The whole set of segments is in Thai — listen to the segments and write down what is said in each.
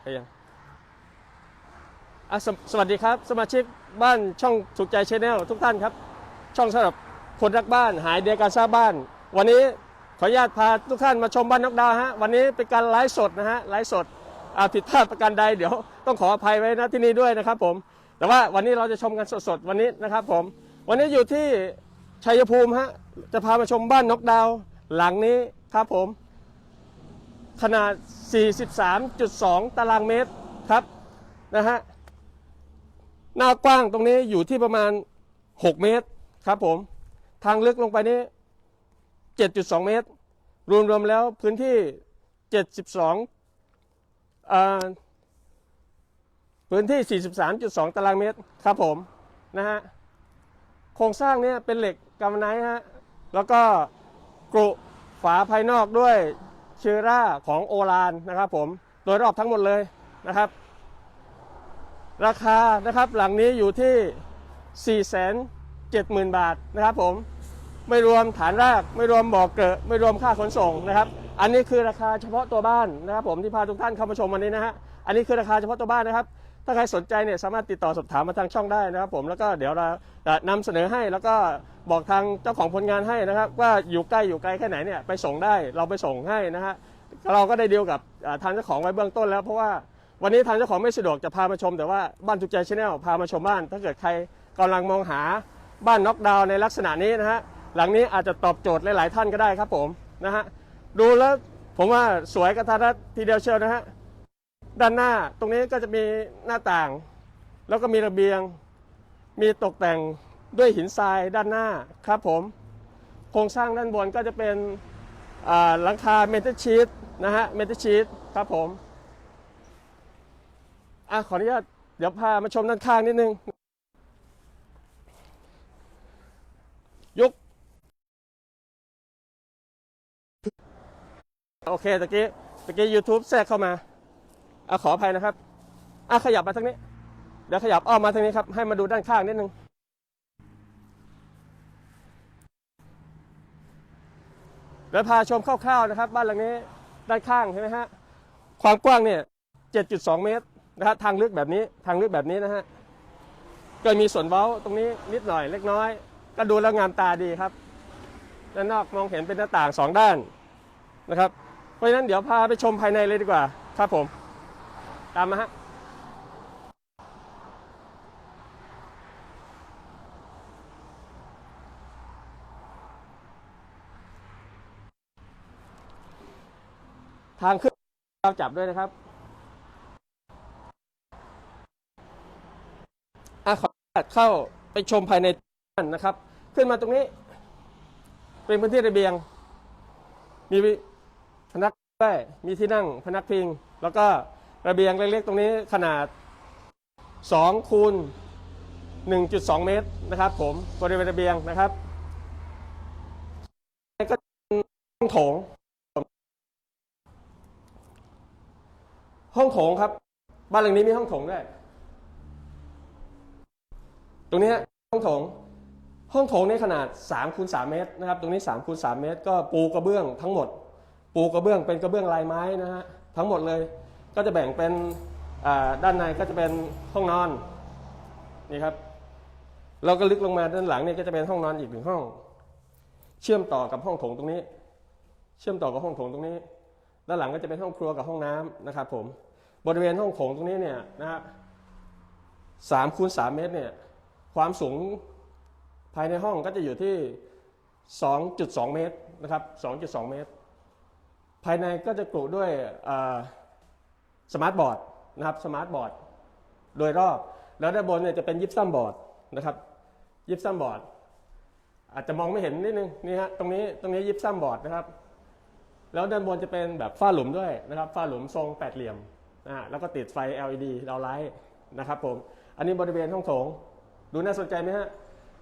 ใครยังอะสวสวัสดีครับ สมาชิกบ้านช่องถูกใจชแนลทุกท่านครับ ช่องสำหรับคนรักบ้านหายเดียการสร้างบ้าน วันนี้ขออนุญาตพาทุกท่านมาชมบ้านนกดาวฮะวันนี้เป็นการไลฟ์สดนะฮะไลฟ์สดอาผิดพลาดประการใดเดี๋ยวต้องขออภัยไว้นะที่นี่ด้วยนะครับผม แต่ว่าวันนี้เราจะชมกันสดๆวันนี้นะครับผม วันนี้อยู่ที่ชัยภูมิฮะจะพามาชมบ้านนกดาวหลังนี้ครับผม ขนาด 43.2 ตารางเมตรครับนะฮะหน้ากว้างตรงนี้อยู่ที่ประมาณ 6 เมตรครับผมทางลึกลงไปนี้ 7.2 เมตร รวมๆแล้วพื้นที่ 72อ่าพื้นที่ 43.2 ตารางเมตรครับผมนะฮะโครงสร้างเนี่ยเป็นเหล็กกำมะไนฮะแล้วก็กรุฝาภายนอกด้วย เชอร่าของโอลานนะครับผมโดยรอบทั้งหมดเลยนะครับ ราคานะครับหลังนี้อยู่ที่ 470,000 บาทนะครับผมไม่รวมฐานรากไม่รวมบ่อเกิดไม่รวมค่าขนส่งนะครับ อันนี้คือราคาเฉพาะตัวบ้านนะครับ ผมที่พาทุกท่านเข้ามาชมวันนี้นะฮะอันนี้คือราคาเฉพาะตัวบ้านนะครับ ถ้าใครสนใจเนี่ยสามารถติดต่อสอบถามมาทางช่องได้นะครับ ผมแล้วก็เดี๋ยวเราจะนำเสนอให้แล้วก็บอกทางเจ้าของผลงานให้นะครับ ว่าอยู่ใกล้อยู่ไกลแค่ไหนเนี่ยไปส่งได้เราไปส่งให้นะฮะเราก็ได้เดีลกับทางเจ้าของไว้เบื้องต้นแล้วเพราะว่าวันนี้ทางเจ้าของไม่สะดวกจะพามาชม แต่ว่าบ้านทุกใจชาแนลพามาชมบ้าน ถ้าเกิดใครกำลังมองหาบ้านน็อกดาวน์ในลักษณะนี้นะฮะหลังนี้อาจจะตอบโจทย์หลาย ๆ ท่านก็ได้ครับผมนะฮะดูแล้วผมว่าสวยกระทัดรัดทีเดียวเชียวนะฮะ ด้านหน้าตรงนี้ก็จะมีหน้าต่าง แล้วก็มีระเบียง มีตกแต่งด้วยหินทรายด้านหน้าครับผม โครงสร้างด้านบนก็จะเป็นหลังคาเมทัลชีตนะฮะเมทัลชีตครับผมอะขออนุญาตเดี๋ยวพามาชมด้านข้างนิดนึงยกโอเคตะกี้ตะกี้ YouTube แทรกเข้ามา อะขออภัยนะครับอะขยับมาทางนี้ เดี๋ยวขยับอ้อมมาทางนี้ครับ ให้มาดูด้านข้างนิดนึง เดี๋ยวพาชมคร่าวๆนะครับ บ้านหลังนี้ด้านข้างใช่ไหมฮะ ความกว้างเนี่ย 7.2 เมตรนะฮะทางลึกแบบนี้ ทางลึกแบบนี้นะฮะ ก็มีส่วนเว้าตรงนี้นิดหน่อยเล็กน้อย ก็ดูแล้วงามตาดีครับ ด้านนอกมองเห็นเป็นหน้าต่างสองด้านนะครับ เพราะฉะนั้นเดี๋ยวพาไปชมภายในเลยดีกว่า ครับผม ตามมาฮะทางขึ้นเราจับด้วยนะครับอะขออนุญาตเข้าไปชมภายในบ้านนะครับ ขึ้นมาตรงนี้ เป็นพื้นที่ระเบียง มีพนักได้มีที่นั่งพนักพิง แล้วก็ ระเบียงเล็กๆ ตรงนี้ขนาด2คูณ1.2 เมตรนะครับ ผมบริเวณระเบียงนะครับก็เป็ห้องโถง ห้องโถงครับ บ้านหลังนี้มีห้องโถงด้วยตรงนี้ฮะห้องโถง ห้องโถงในขนาด3คูณ3เมตรนะครับ ตรงนี้3คูณ3เมตร ก็ปูกระเบื้องทั้งหมด ปูกระเบื้องเป็นกระเบื้องลายไม้นะฮะทั้งหมดเลย ก็จะแบ่งเป็นด้านในก็จะเป็นห้องนอนนี่ครับเราก็ลึกลงมาด้านหลังเนี่ยก็จะเป็นห้องนอนอีกหนึ่งห้อง เชื่อมต่อกับห้องโถงตรงนี้ เชื่อมต่อกับห้องโถงตรงนี้ ด้านหลังก็จะเป็นห้องครัวกับห้องน้ำนะครับผมบริเวณห้องโถงตรงนี้เนี่ยนะฮะสามคูณสามเมตรเนี่ยความสูงภายในห้องก็จะอยู่ที่ 2.2 เมตรนะครับ 2.2 เมตร ภายในก็จะกรุด้วย สมาร์ทบอร์ดนะครับสมาร์ทบอร์ดโดยรอบ แล้วด้านบนเนี่ยจะเป็นยิปซัมบอร์ดนะครับยิปซัมบอร์ดอาจจะมองไม่เห็นนิดนึงนี่ฮะตรงนี้ตรงนี้ยิปซัมบอร์ดนะครับ แล้วด้านบนจะเป็นแบบฝ้าหลุมด้วยนะครับฝ้าหลุมทรงแปดเหลี่ยมนะฮะแล้วก็ติดไฟ LED ดาวไลท์นะครับผมอันนี้บริเวณห้องโถง ดูน่าสนใจไหมฮะ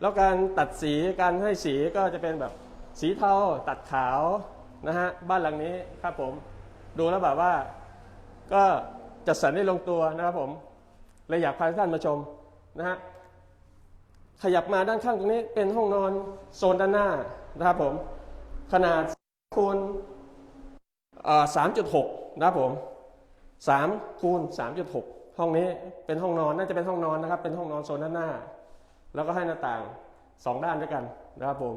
แล้วการตัดสีการให้สีก็จะเป็นแบบสีเทาตัดขาวนะฮะบ้านหลังนี้ครับผมดูแล้วแบบว่า ก็จัดสรรได้ลงตัวนะครับผมเลยอยากพาท่านมาชมนะฮะขยับมาด้านข้างตรงนี้เป็นห้องนอนโซนด้านหน้านะครับผม ขนาดคูณสามจุดหกนะครับผมสามคูณสามจุดหกห้องนี้เป็นห้องนอนน่าจะเป็นห้องนอนนะครับ เป็นห้องนอนโซนด้านหน้า แล้วก็ให้หน้าต่างสองด้านด้วยกันนะครับผม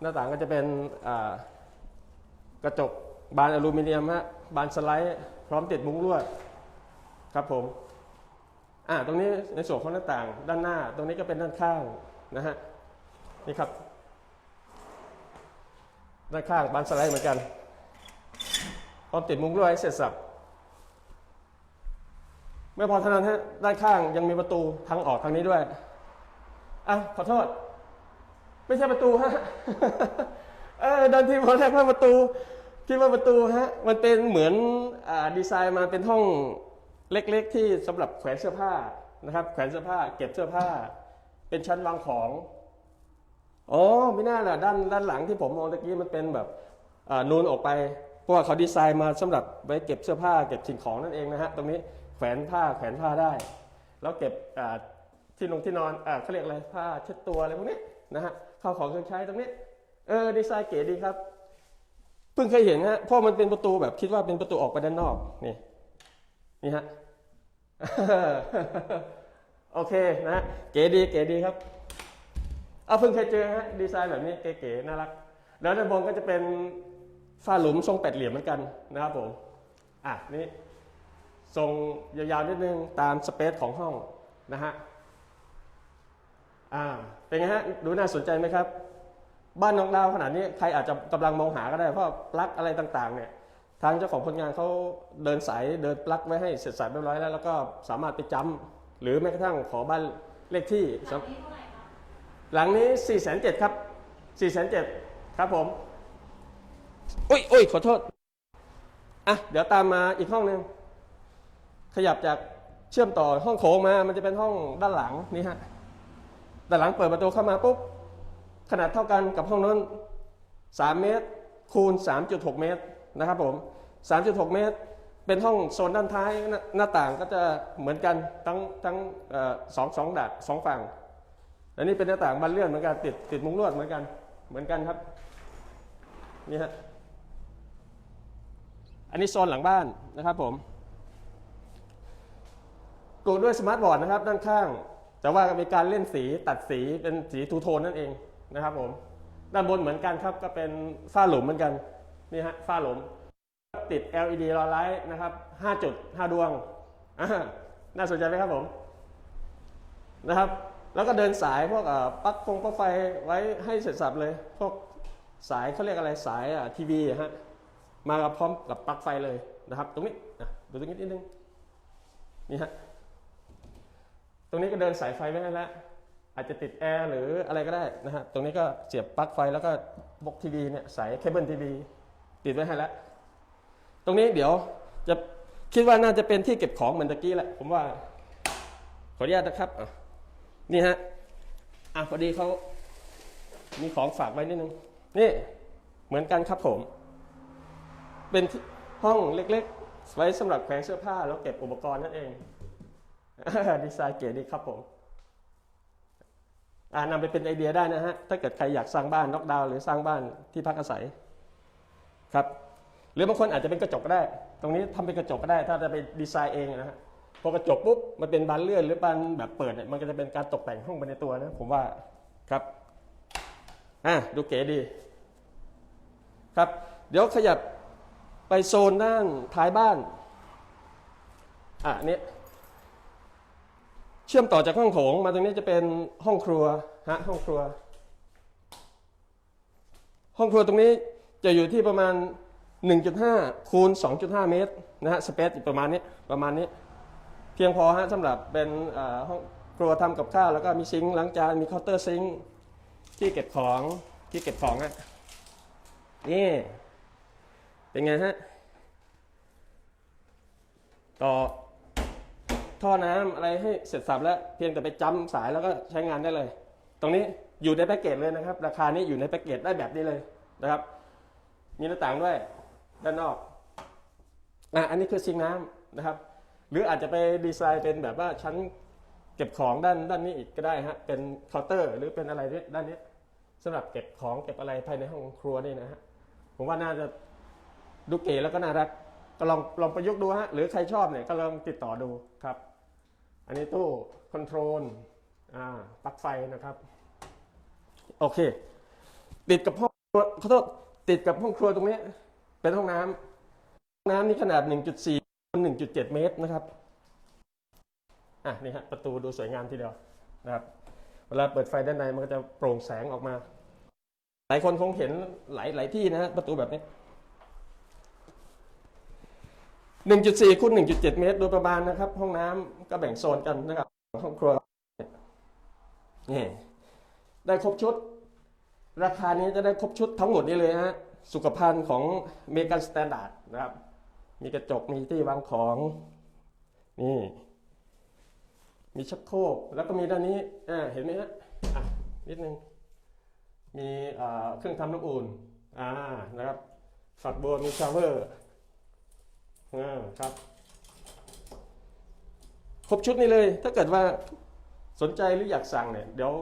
หน้าต่างก็จะเป็นกระจกบานอลูมิเนียมฮะบานสไลด์ พร้อมติดมุ้งลวดครับผมอ่าตรงนี้ในส่วนของหน้าต่างด้านหน้า ตรงนี้ก็เป็นด้านข้างนะฮะนี่ครับ ด้านข้างบานสไลด์เหมือนกัน พร้อมติดมุ้งลวดให้เสร็จสับไม่พอเท่านั้นฮะด้านข้างยังมีประตูทางออกทางนี้ด้วยอะขอโทษ ไม่ใช่ประตูฮะเออดันทีพอแรกว่าประตู คิดว่าประตูฮะมันเป็นเหมือนอดีไซน์มาเป็นห้องเล็กๆ ที่สำหรับแขวนเสื้อผ้านะครับ แขวนเสื้อผ้า เก็บเสื้อผ้า เป็นชั้นวางของอ๋อไม่น่าล่ะด้านด้านหลังที่ผมมองตะกี้มันเป็นแบบนูนออกไป เพราะว่าเขาดีไซน์มาสำหรับไว้เก็บเสื้อผ้า เก็บสิ่งของนั่นเองนะฮะตรงนี้แขวนผ้าแขวนผ้าได้ แล้วเก็บที่นงที่นอนอ่าเขาเรียกอะไรผ้าเช็ดตัวอะไรพวกนี้นะฮะข้าวของเครื่องใช้ตรงนี้เออดีไซน์เก๋ดีครับ เพิ่งเคยเห็นฮะเพราะมันเป็นประตูแบบคิดว่าเป็นประตูออกไปด้านนอกนี่นี่ฮะโอเคนะฮะเก๋ดีเก๋ดีครับเอาเพิ่งเคยเจอฮะดีไซน์แบบนี้เก๋ๆน่ารัก แล้วด้านบนก็จะเป็นฝ้าหลุมทรงแปดเหลี่ยมเหมือนกันนะครับผมอะนี่ทรงยาวๆนิดนึงตามสเปซของห้องนะฮะอ่าเป็นไงฮะดูน่าสนใจไหมครับ บ้านน้องดาวขนาดนี้ใครอาจจะกำลังมองหาก็ได้เพราะปลั๊กอะไรต่างๆเนี่ยทางเจ้าของผลงานเขาเดินสายเดินปลั๊กไว้ให้เสร็จสรรเรียบร้อยแล้ว แล้วก็สามารถไปจำหรือแม้กระทั่งขอบ้านเลขที่ หลังนี้เท่าไหร่คะหลังนี้4 7 0 0ครับ4 7 0 0ครับผม อุ้ยอุ้ยขอโทษ อะ เดี๋ยวตามมาอีกห้องหนึ่งขยับจากเชื่อมต่อห้องโถงมา มันจะเป็นห้องด้านหลังนี่ฮะด้านหลังเปิดประตูเข้ามาปุ๊บ ขนาดเท่ากันกับห้องนั้น3 เมตร คูณ 3.6 เมตรนะครับผม 3.6 เมตร เป็นห้องโซนด้านท้ายหน้าหน้าต่างก็จะเหมือนกันทั้งทั้งอสองสองดาดสองฝั่ง อันนี้เป็นหน้าต่างบานเลื่อนเหมือนกันติดติดมุ้งลวดเหมือนกันเหมือนกันครับนี่ฮะอันนี้โซนหลังบ้านนะครับผมกดด้วยสมาร์ทบอร์ดนะครับด้านข้าง แต่ว่ามีการเล่นสีตัดสีเป็นสีทูโทนนั่นเอง นะครับผมด้านบนเหมือนกันครับก็เป็นฝ้าหลุมเหมือนกันนี่ฮะฝ้าหลุม ติด LED รอไลท์นะครับ5จุด5ดวงน่าสนใจไหมครับผมนะครับ แล้วก็เดินสายพวกปลั๊กฟงปลั๊กไฟไว้ให้เสร็จสับเลย พวกสายเขาเรียกอะไรสายอะทีวีฮะมากับพร้อมกับปลั๊กไฟเลยนะครับ ตรงนี้ดูตรงนี้นิดนึงนี่ฮะตรงนี้ก็เดินสายไฟไว้ให้แล้ว อาจจะติดแอร์หรืออะไรก็ได้นะฮะ ตรงนี้ก็เสียบปลั๊กไฟแล้วก็บกทีวีเนี่ยสายเคเบิลทีวีติดไว้ให้แล้ว ตรงนี้เดี๋ยวจะคิดว่าน่าจะเป็นที่เก็บของเหมือนตะกี้แหละ ผมว่า ขออนุญาตนะครับนี่ฮะ อะพอดีเขามีของฝากไว้นิดนึง นี่เหมือนกันครับผม เป็นห้องเล็กๆ ไว้สำหรับแขวนเสื้อผ้าแล้วเก็บอุปกรณ์นั่นเองดีไซน์เก๋ดีครับผม นำไปเป็นไอเดียได้นะฮะ ถ้าเกิดใครอยากสร้างบ้านน็อกดาวน์หรือสร้างบ้านที่พักอาศัยครับ หรือบางคนอาจจะเป็นกระจกก็ได้ ตรงนี้ทำเป็นกระจกก็ได้ ถ้าจะไปดีไซน์เองนะฮะ พอกระจกปุ๊บมันเป็นบานเลื่อนหรือบานแบบเปิดเนี่ยมันก็จะเป็นการตกแต่งห้องไปในตัวนะผมว่าครับ อะดูเก๋ดี ครับ เดี๋ยวขยับไปโซนด้านท้ายบ้าน อะอันนี้เชื่อมต่อจากห้องโถงมาตรงนี้จะเป็นห้องครัวฮะห้องครัว ห้องครัวตรงนี้จะอยู่ที่ประมาณ 1.5 คูณ 2.5 เมตรนะฮะสเปซประมาณนี้ประมาณนี้ เพียงพอฮะสำหรับเป็นห้องครัวทำกับข้าวแล้วก็มีซิงค์ล้างจานมีเคาน์เตอร์ซิงค์ที่เก็บของที่เก็บของฮะนี่เป็นไงฮะต่อ ท่อน้ำอะไรให้เสร็จสับแล้วเพียงแต่ไปจำสายแล้วก็ใช้งานได้เลย ตรงนี้อยู่ในแพ็กเกจเลยนะครับ ราคานี้อยู่ในแพ็กเกจได้แบบนี้เลยนะครับ มีหน้าต่างด้วยด้านนอกอะอันนี้คือซิงค์น้ำนะครับ หรืออาจจะไปดีไซน์เป็นแบบว่าชั้นเก็บของด้านด้านนี้อีกก็ได้ฮะเป็นเคาน์เตอร์ หรือเป็นอะไรเนี่ยด้านนี้สำหรับเก็บของเก็บอะไรภายในห้องครัวนี่นะฮะผมว่าน่าจะดูเก๋แล้วก็น่ารัก ก็ลองลองประยุกต์ดูฮะหรือใครชอบเนี่ยก็ลองติดต่อดูครับ อันนี้ตู้คอนโทรลอ่าปลั๊กไฟนะครับ โอเค ติดกับห้องครัวขอโทษติดกับห้องครัวตรงนี้เป็นห้องน้ำห้องน้ำนี่ขนาด 1.4คูณ1.7 เมตรนะครับอะนี่ฮะประตูดูสวยงามทีเดียวนะครับ เวลาเปิดไฟด้านในมันก็จะโปร่งแสงออกมา หลายคนคงเห็นหลายหลายที่นะฮะประตูแบบนี้ 1.4คูณ1.7 เมตร โดยประมาณนะครับ ห้องน้ำก็แบ่งโซนกันนะครับห้องครัวนี่ได้ครบชุด ราคานี้จะได้ครบชุดทั้งหมดนี้เลยฮะสุขภัณฑ์ของเมกันสแตนดาร์ดนะครับ มีกระจกมีที่วางของนี่มีชักโครกแล้วก็มีด้านนี้อ่าเห็นไหมฮะอะนิดนึงมีเครื่องทำน้ำอุ่นอ่านะครับฝักบัวมีชาวเวอร์ อ่าครับ ครบชุดนี้เลย ถ้าเกิดว่าสนใจหรืออยากสั่งเนี่ย เดี๋ยว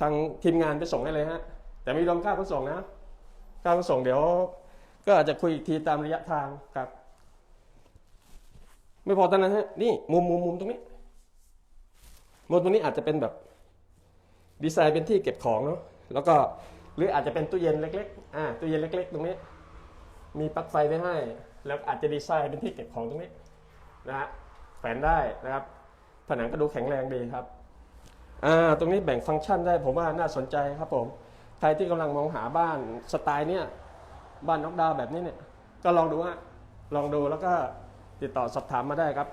ทางทีมงานไปส่งให้เลยฮะ แต่ไม่รวมค่าขนส่งนะค่าขนส่งเดี๋ยว ก็อาจจะคุยอีกทีตามระยะทางครับ ไม่พอเท่านั้นฮะนี่มุมมุมมุมตรงนี้มุมตรงนี้อาจจะเป็นแบบ ดีไซน์เป็นที่เก็บของเนาะแล้วก็หรืออาจจะเป็นตู้เย็นเล็ก ๆ อ่าตู้เย็นเล็ก ๆ ตรงนี้ มีปลั๊กไฟไว้ให้ แล้วอาจจะดีไซน์เป็นที่เก็บของตรงนี้นะฮะแฝนได้นะครับ ผนังก็ดูแข็งแรงดีครับอ่าตรงนี้แบ่งฟังก์ชันได้ผมว่าน่าสนใจครับผมใครที่กำลังมองหาบ้านสไตล์เนี้ยบ้านน็อกดาวแบบนี้เนี่ยก็ลองดูฮะลองดูแล้วก็ติดต่อสอบถามมาได้ครับ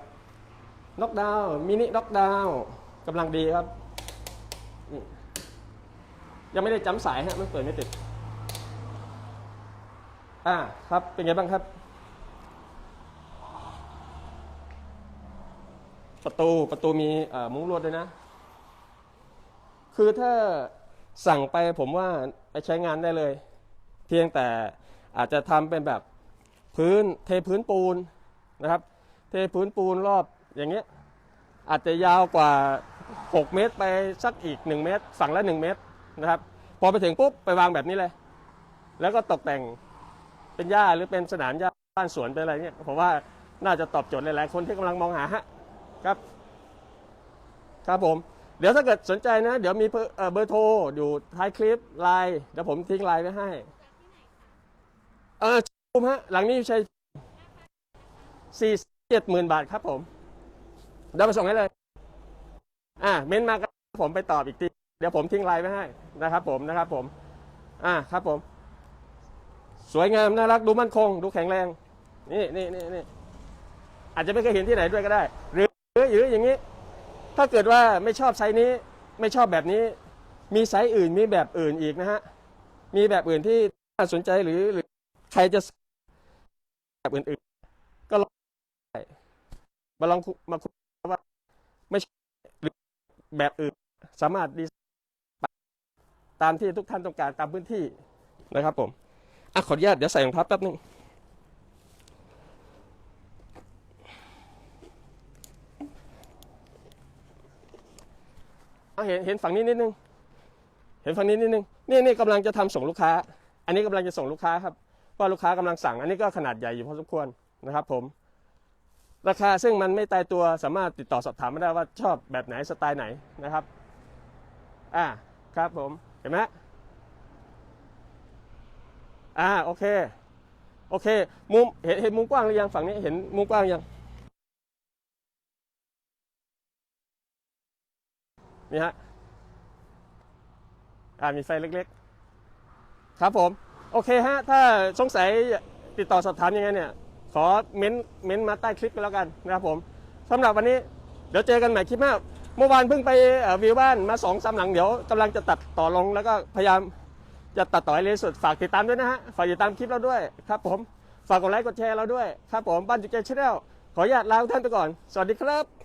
น็อกดาวมินิน็อกดาวกำลังดีครับยังไม่ได้จำสายฮะมันเปิดไม่ติด อ่าครับ เป็นไงบ้างครับ ประตูประตูมีมุ้งลวดด้วยนะ คือถ้าสั่งไปผมว่าไปใช้งานได้เลย เพียงแต่อาจจะทำเป็นแบบพื้นเทพื้นปูนนะครับ เทพื้นปูนรอบอย่างเงี้ยอาจจะยาวกว่า 6 เมตรไปสักอีก 1 เมตรฝั่งละ 1 เมตรนะครับ พอไปถึงปุ๊บไปวางแบบนี้เลย แล้วก็ตกแต่ง เป็นหญ้าหรือเป็นสนามหญ้าบ้านสวนเป็นอะไรเนี่ยผมว่าน่าจะตอบโจทย์หลายๆคนที่กำลังมองหาฮะครับ ครับผม เดี๋ยวถ้าเกิดสนใจนะ เดี๋ยวมีเบอร์โทรอยู่ท้ายคลิปไลน์เดี๋ยวผมทิ้งไลน์ไว้ให้ เออชุมฮะ หลังนี้ใช้สี่เจ็ดหมื่นบาทครับผมเดี๋ยวมาส่งให้เลย อ่าเม้นต์มาก็ผมไปตอบอีกที เดี๋ยวผมทิ้งไลน์ไว้ให้นะครับผมนะครับผม อ่าครับผม สวยงามน่ารักดูมั่นคง ดูแข็งแรง นี่นี่นี่นี่อาจจะไม่เคยเห็นที่ไหนด้วยก็ได้ หรือหรืออย่างนี้ ถ้าเกิดว่าไม่ชอบไซส์นี้ ไม่ชอบแบบนี้ มีไซส์อื่นมีแบบอื่นอีกนะฮะมีแบบอื่นที่น่าสนใจหรือหรือใครจะแบบอื่นๆ ก็ลองมาลองมาคุยว่าไม่ใช่หรือแบบอื่น สามารถดีไซน์ตามที่ทุกท่านต้องการตามพื้นที่นะครับผม อะขออนุญาตเดี๋ยวใส่รองเท้าแป๊บนึงเอาเห็นเห็นฝั่งนี้นิดนึง เห็นฝั่งนี้นิดนึง นี่นี่กำลังจะทำส่งลูกค้า อันนี้กำลังจะส่งลูกค้าครับเพราลูกค้ากำลังสั่ง อันนี้ก็ขนาดใหญ่อยู่พอสมควรนะครับ ผม ราคาซึ่งมันไม่ตายตัวสามารถติดต่อสอบถามมาได้ว่าชอบแบบไหนสไตล์ไหนนะครับ อ่าครับผม เห็นไหม อ่าโอเค โอเค มุมเห็นเห็นมุมกว้างหรือยังฝั่งนี้เห็นมุมกว้างยังนี่ฮะอ่ามีไฟเล็กๆ ครับผม โอเคฮะ ถ้าสงสัยติดต่อสอบถามยังไงเนี่ย ขอเม้นเม้นมาใต้คลิปไปแล้วกันนะครับผมสำหรับวันนี้เดี๋ยวเจอกันใหม่คลิปหน้าเมื่อวานเพิ่งไปวิวบ้านมาสองสามหลังเดี๋ยวกำลังจะตัดต่อลงแล้วก็พยายาม จะตัดต่อให้เร็วสุดฝากติดตามด้วยนะฮะฝากติดตามคลิปเราด้วยครับผมฝากกดไลค์กดแชร์เราด้วยครับผมบ้านจุกใจชแนลขออนุญาตลาทุกท่านไปก่อน สวัสดีครับ